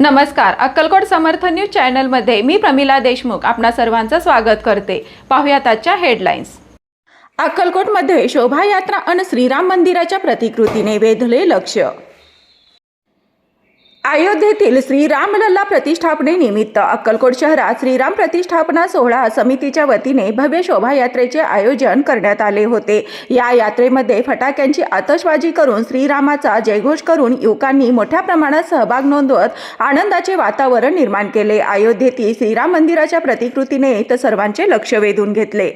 नमस्कार. अक्कलकोट समर्थ न्यूज चॅनलमध्ये मी प्रमिला देशमुख आपणा सर्वांचं स्वागत करते. पाहुयात आजच्या हेडलाईन्स. अक्कलकोटमध्ये शोभायात्रा अन श्रीराम मंदिराच्या प्रतिकृतीने वेधले लक्ष अयोध्येतील श्रीरामलल्ला प्रतिष्ठापनेनिमित्त अक्कलकोट शहरात श्रीराम प्रतिष्ठापना सोहळा समितीच्या वतीने भव्य शोभायात्रेचे आयोजन करण्यात आले होते. या यात्रेमध्ये फटाक्यांची आतषबाजी करून श्रीरामाचा जयघोष करून युवकांनी मोठ्या प्रमाणात सहभाग नोंदवत आनंदाचे वातावरण निर्माण केले. अयोध्येतील श्रीराम मंदिराच्या प्रतिकृतीने तर सर्वांचे लक्ष वेधून घेतले.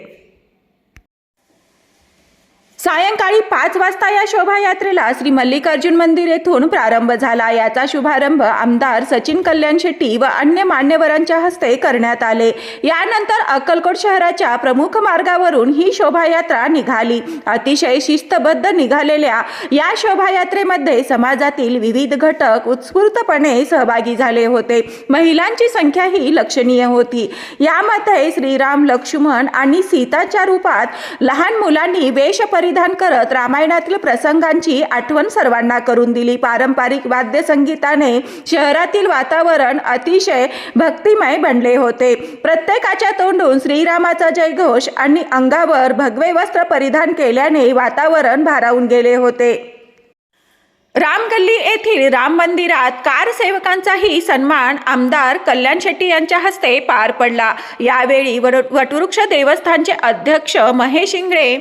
सायंकाळी पाच वाजता या शोभायात्रेला श्री मल्लिकार्जुन मंदिर येथून प्रारंभ झाला. याचा शुभारंभ आमदार सचिन कल्याण शेट्टी व अन्य मान्यवरांच्या हस्ते करण्यात आले. यानंतर अक्कलकोट शहराच्या प्रमुख मार्गावरून ही शोभायात्रा निघाली. अतिशय शिस्तबद्ध निघालेल्या या शोभायात्रेमध्ये समाजातील विविध घटक उत्स्फूर्तपणे सहभागी झाले होते. महिलांची संख्याही लक्षणीय होती. यामध्ये श्रीराम लक्ष्मण आणि सीताच्या रूपात लहान मुलांनी वेश परिधान करत रामायणातील प्रसंगांची आठवण सर्वांना करून दिली. पारंपरिक वाद्यसंगीताने शहरातील वातावरण अतिशय भक्तिमय बनले होते. प्रत्येकाच्या तोंडून श्रीरामाचा जयघोष आणि अंगावर भगवे वस्त्र परिधान केल्याने वातावरण भारावून गेले होते. रामगल्ली येथील राम मंदिरात कार सेवकांचाही सन्मान आमदार कल्याण शेट्टी यांच्या हस्ते पार पडला. यावेळी वटवृक्ष देवस्थानचे अध्यक्ष महेश इंगळे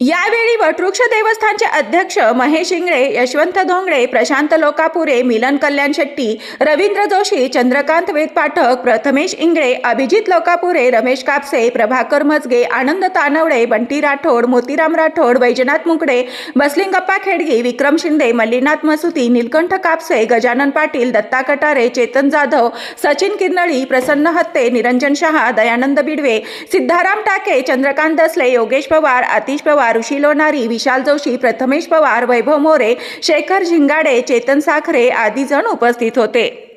यावेळी वटवृक्ष देवस्थानचे अध्यक्ष महेश इंगळे यशवंत धोंगडे प्रशांत लोकापुरे मिलन कल्याण शेट्टी रवींद्र जोशी चंद्रकांत वेद पाठक प्रथमेश इंगळे अभिजित लोकापुरे रमेश कापसे प्रभाकर मजगे आनंद तानवडे बंटी राठोड मोतीराम राठोड वैजनाथ मुकडे बसलिंगप्पा खेडगी विक्रम शिंदे मल्लीनाथ मसुती नीलकंठ कापसे गजानन पाटील दत्ता कटारे चेतन जाधव सचिन किरनळी प्रसन्न हत्ते निरंजन शहा दयानंद बिडवे सिद्धाराम टाके चंद्रकांत दसले योगेश पवार आतिश पवार ऋषी लोणारी विशाल जोशी प्रथमेश पवार वैभव मोरे शेखर झिंगाडे चेतन साखरे आदी जण उपस्थित होते.